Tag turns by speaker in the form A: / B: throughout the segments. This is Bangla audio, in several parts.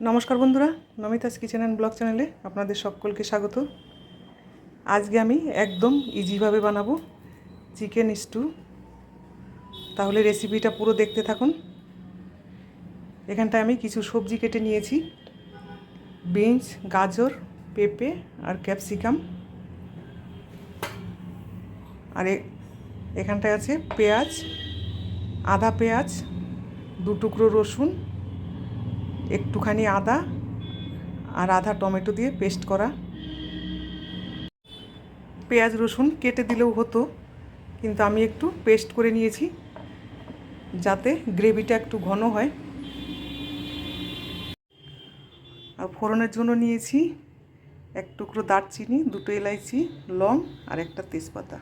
A: নমস্কার বন্ধুরা, নমিতাস কিচেন অ্যান্ড ব্লগ চ্যানেলে আপনাদের সকলকে স্বাগত। আজকে আমি একদম ইজিভাবে বানাবো চিকেন স্টু তাহলে রেসিপিটা পুরো দেখতে থাকুন। এখানটায় আমি কিছু সবজি কেটে নিয়েছি। বিনস গাজর, পেঁপে আর ক্যাপসিকাম আর এখানটায় আছে পেঁয়াজ, আদা পেঁয়াজ দু টুকরো রসুন। একটুখানি আদা আর আধা টমেটো দিয়ে পেস্ট করা। পেঁয়াজ, রসুন কেটে দিলেও হতো, কিন্তু আমি একটু পেস্ট করে নিয়েছি যাতে গ্রেভিটা একটু ঘন হয়। আর ফোড়নের জন্য নিয়েছি এক টুকরো দারচিনি, দুটো এলাইচি, লং আর একটা তেজপাতা।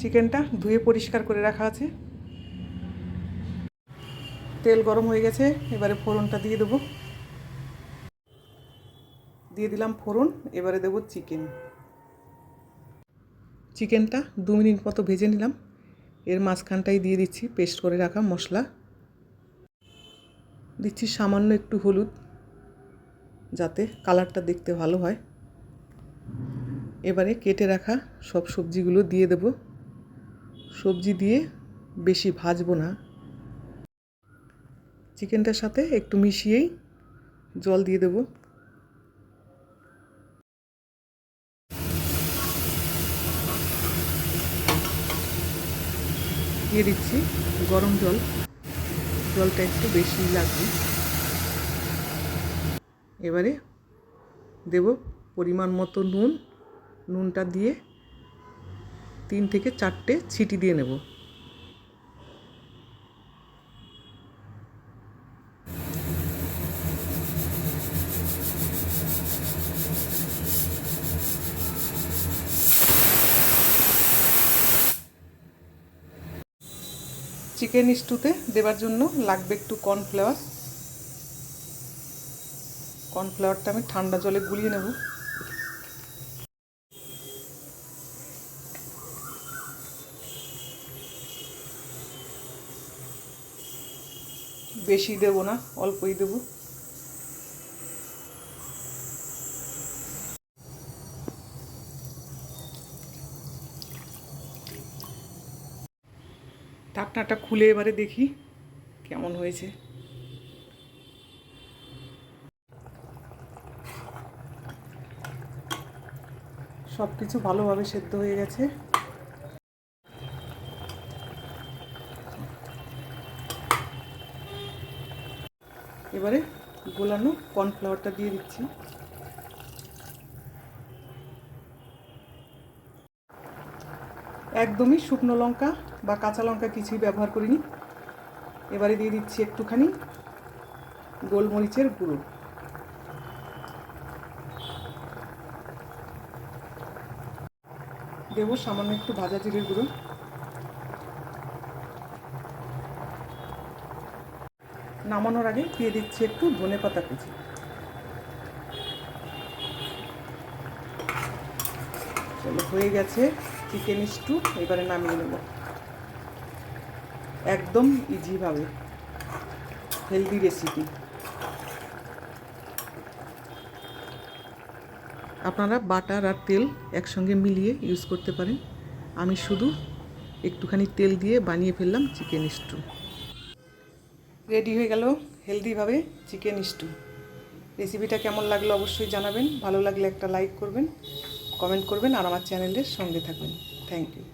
A: চিকেনটা ধুয়ে পরিষ্কার করে রাখা আছে। তেল গরম হয়ে গেছে, এবারে ফোড়নটা দিয়ে দেবো। দিয়ে দিলাম ফোড়ন, এবারে দেবো চিকেন। চিকেনটা দু মিনিট মতো ভেজে নিলাম। এর মাঝখানটাই দিয়ে দিচ্ছি পেস্ট করে রাখা মশলা। দিচ্ছি সামান্য একটু হলুদ, যাতে কালারটা দেখতে ভালো হয়। এবারে কেটে রাখা সব সবজিগুলো দিয়ে দেব। সবজি দিয়ে বেশি ভাজবো না। চিকেনটার সাথে একটু মিশিয়েই জল দিয়ে দেব। দিয়ে দিচ্ছি গরম জল। জলটা একটু বেশি লাগবে। এবারে দেব পরিমাণ মতো নুন। নুনটা দিয়ে তিন থেকে চারটে ছিটি দিয়ে নেব। চিকেন স্টুতে দেবার জন্য লাগবে একটু কর্নফ্লাওয়ার। কর্নফ্লাওয়ারটা আমি ঠান্ডা জলে গুলিয়ে নেব। বেশি দেবো না, অল্পই দেবো। ঢাকনাটা খুলে এবারে দেখি কেমন হয়েছে। সব কিছু ভালোভাবে সেদ্ধ হয়ে গেছে। এবারে গোলানো কর্নফ্লাওয়ারটা দিয়ে দিচ্ছি। একদমই শুকনো লঙ্কা বা কাঁচা লঙ্কা কিছুই ব্যবহার করিনি। এবারে দিয়ে দিচ্ছি একটুখানি গোলমরিচের গুঁড়ো। দেবো সামান্য একটু ভাজা জিরের গুঁড়ো। নামানোর আগে দিয়ে দিচ্ছি একটু ধনে পাতা কুচি। চলো, হয়ে গেছে চিকেন স্টু এবারে নামিয়ে নেব। একদম ইজিভাবে হেলদি রেসিপি আপনারা বাটার আর তেল একসঙ্গে মিলিয়ে ইউজ করতে পারেন। আমি শুধু একটুখানি তেল দিয়ে বানিয়ে ফেললাম চিকেন স্টু রেডি হয়ে গেল হেলদিভাবে চিকেন স্টু রেসিপিটা কেমন লাগল অবশ্যই জানাবেন। ভালো লাগলে একটা লাইক করবেন, কমেন্ট করবেন আর আমার চ্যানেলের সঙ্গে থাকবেন। Thank you.